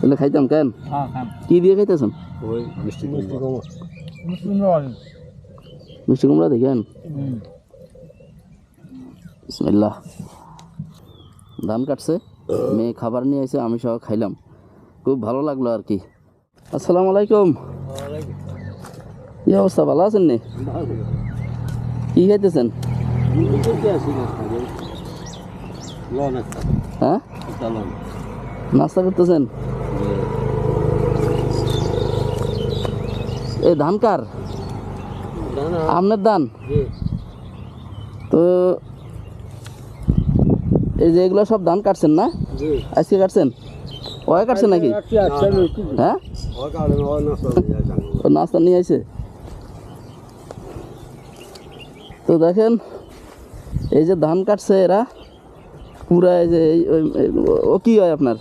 তাহলে খাইতাম কেন? হ্যাঁ কি দিয়ে খাইতেছেন? মিষ্টি মিষ্টি কুমড়া মিষ্টি দেখেন বিসমিল্লাহ। ধান কাটছে মেয়ে খাবার নিয়ে এসে আমি সহ খাইলাম। খুব ভালো লাগল আর কি। আসসালামু আলাইকুম। কি অবস্থা ভালো আছেন নি? কি খাইতেছেন? হ্যাঁ? নাস্তা করতেছেন? এই ধান কার? আপনার ধান? তো এই যে এগুলো সব ধান কাটছেন না? আজকে কাটছেন? ওয়া কাটছেন নাকি? হ্যাঁ? ও নাস্তা নিয়ে আইছে? তো দেখেন এই যে ধান কাটছে এরা পুরা এই যে ও কি হয় আপনার?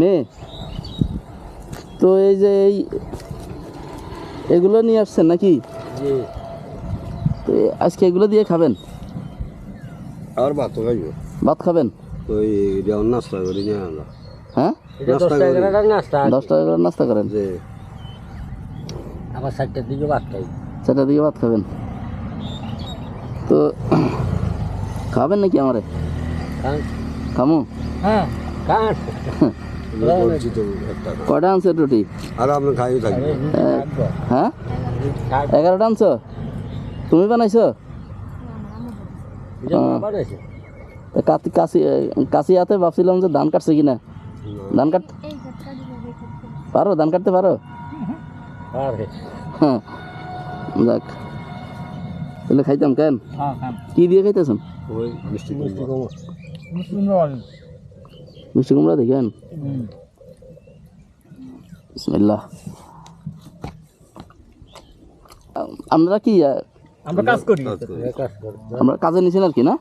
মেয়ে। তো এই যে এই এগুলো নিয়ে আসছেন নাকি? তো আজকে এগুলো দিয়ে খাবেন? আর ভাত খাইব। ভাত খাবেন? ওই নাস্তা করি না আমরা। হ্যাঁ? নাস্তা। দশ টাকা করে নাস্তা করেন? যে আবার চারটার দিকে ভাত খাই। চারটার দিকে ভাত খাবেন? তো খাবেন নাকি আমারে? খামু? হ্যাঁ খান একটা কয়টা আনছে রুটি? আর আমরা খাই থাকব হ্যাঁ? এগারোটা আনছো? তুমি বানাইছো? তা কাতি কাশি কাশি হাতে ভাবছিলাম যে ধান কাটছে কিনা। ধান কাট পারো ধান কাটতে পারো? হ্যাঁ। যাক। তাহলে খাইতাম কেন? হ্যাঁ কি দিয়ে খাইতেছেন? ওই মিষ্টি মিষ্টি মিষ্টি কুমড়া দেখেন। হুম। বিসমিল্লাহ। আপনারা কি আমরা কাজ করি। কাজ করি। কাজ করি। আমরা কাজে নিছেন আর কি না?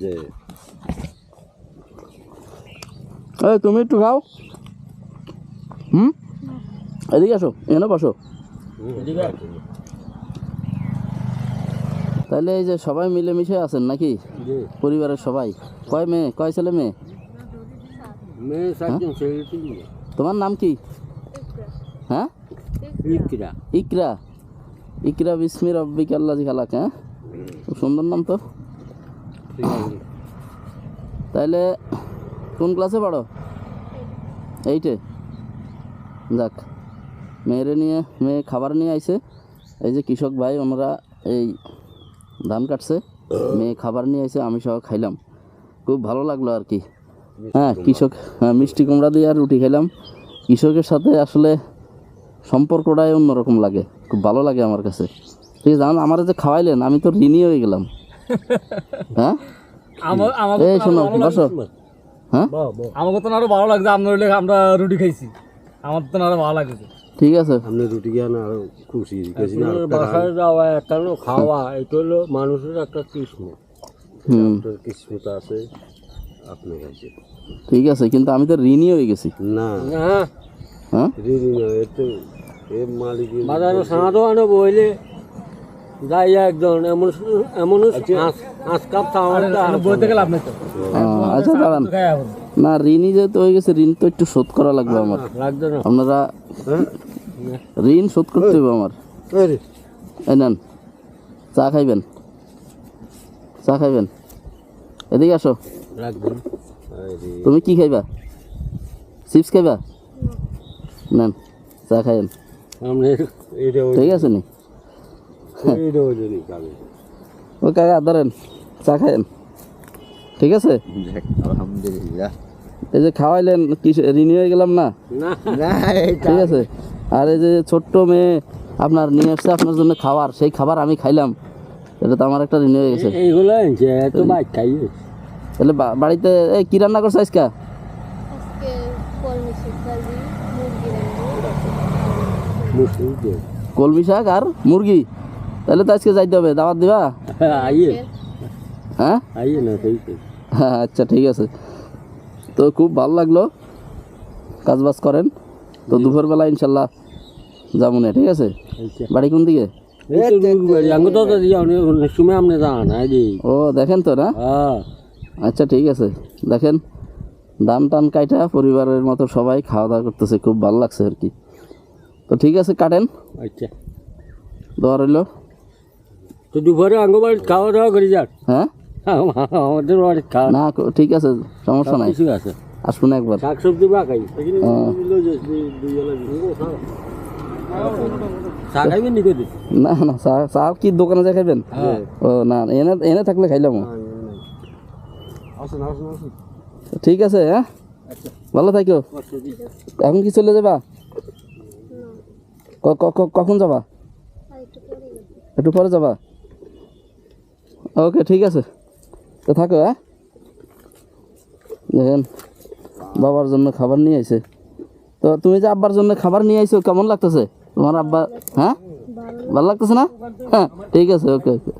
যে এই তুমি একটু খাও। হুম? এদিকে আসো এখানে বসো। তাহলে এই যে সবাই মিলেমিশে আছেন নাকি? পরিবারের সবাই। কয় মেয়ে কয় ছেলে মেয়ে মেয়ে সাতজন ছেলে তিন তোমার নাম কি? হ্যাঁ? বিক্রা ইকরা। ইকরা বিসমি রব্বিক আল্লাহ খালাক হ্যাঁ? খুব সুন্দর নাম তো। তাইলে কোন ক্লাসে পড়ো? এইটে। যাক মেয়েরে নিয়ে মেয়ে খাবার নিয়ে আইছে। এই যে কৃষক ভাই ওনারা এই ধান কাটছে। মেয়ে খাবার নিয়ে আইছে আমি সহ খাইলাম। খুব ভালো লাগল আর কি। হ্যাঁ কৃষক হ্যাঁ মিষ্টি কুমড়া দিয়ে আর রুটি খেলাম। কৃষকের সাথে আসলে সম্পর্কটাই অন্যরকম লাগে খুব ভালো লাগে আমার কাছে। ঠিক আছে জানেন আমার যে খাওয়াইলেন আমি তো ঋণী হয়ে গেলাম। হ্যাঁ? এই শোনো বসো। হ্যাঁ? আমাকে তো আরও ভালো লাগছে আপনার আমরা রুটি খাইছি। আমার তো আরও ভালো লাগছে। ঠিক আছে। আপনি রুটি খান আর খুশি বাসায় যাওয়া একটা খাওয়া এটা হলো মানুষের একটা কৃষ্ণ। কিসমত আছে। আপনি খাইছেন ঠিক আছে কিন্তু আমি তো ঋণই হয়ে গেছি। না। না হ্যাঁ? রিদি না এতে এ মালিক বাজারে সাঁতো আনে বইলে যাই একজন এমন এমন আঁচ কাপ খাওয়াটা বইতে গেলে আপনি তো। আহ, আচ্ছা দাঁড়ান। না ঋণই যেহেতু হয়ে গেছে ঋণ তো একটু শোধ করা লাগবে আমার। আপনারা ঋণ শোধ করতে হবে আমার। এই নেন চা খাইবেন। চা খাইবেন। এদিকে আসো। রাখবেন। তুমি কি খাইবা? চিপস খাইবা? নেন চা ওই ঠিক আছে নি? ও কাকা ধরেন চা খাইয়েন। ঠিক আছে? আলহামদুলিল্লাহ। এই যে খাওয়াইলেন কি ঋণী হয়ে গেলাম না? না। না ঠিক আছে? আর এই যে ছোট্ট মেয়ে আপনার নিয়ে আসছে আপনার জন্য খাবার সেই খাবার আমি খাইলাম। এটা তো আমার একটা ঋণ হয়ে গেছে। এইগুলো আনছে এত বাইক খাইয়ে তাহলে বা- বাড়িতে এই কি রান্না করছ আজকে? কলমি শাক আর মুরগি? তাহলে তো আজকে যাইতে হবে দাওয়াত দিবা? আইয়ে। হ্যাঁ? আইয়ে না সেই তো। হ্যাঁ আচ্ছা ঠিক আছে। তো খুব ভালো লাগল কাজ বাজ করেন। তো দুপুরবেলা ইনশাল্লাহ যাব না ঠিক আছে? আচ্ছা। বাড়ি কোন দিকে? ও দেখেন তো না? হ্যাঁ। আচ্ছা ঠিক আছে। দেখেন ধান টান কাইটা পরিবারের মতো সবাই খাওয়া দাওয়া করতেছে খুব ভালো লাগছে আর কি। তো ঠিক আছে কাটেন। আচ্ছা। দোয়া রইল। তো দুপুরে আঙ্গবাড়ি খাওয়া দাওয়া করে যাক হ্যাঁ? আমাদের বাড়ি খাওয়া। না ঠিক আছে সমস্যা নাই। ঠিক আছে। আসুন একবার। শাক সবজি বা খাই হ্যাঁ। নি না চা চা কি দোকানে যাই খাইবেন? ও না এনে এনে থাকলে খাইলাম। আসুন ঠিক আছে হ্যাঁ? ভালো থাকো। এখন কি চলে যাবা? কখন যাবা? একটু পরে যাবা। ওকে ঠিক আছে। তো থাকো হ্যাঁ? দেখেন বাবার জন্য খাবার নিয়ে আইছে। তো তুমি যে আব্বার জন্য খাবার নিয়ে আইছো কেমন লাগতেছে? তোমার আব্বা হ্যাঁ? ভালো লাগতেছে না? হ্যাঁ ঠিক আছে ওকে ওকে।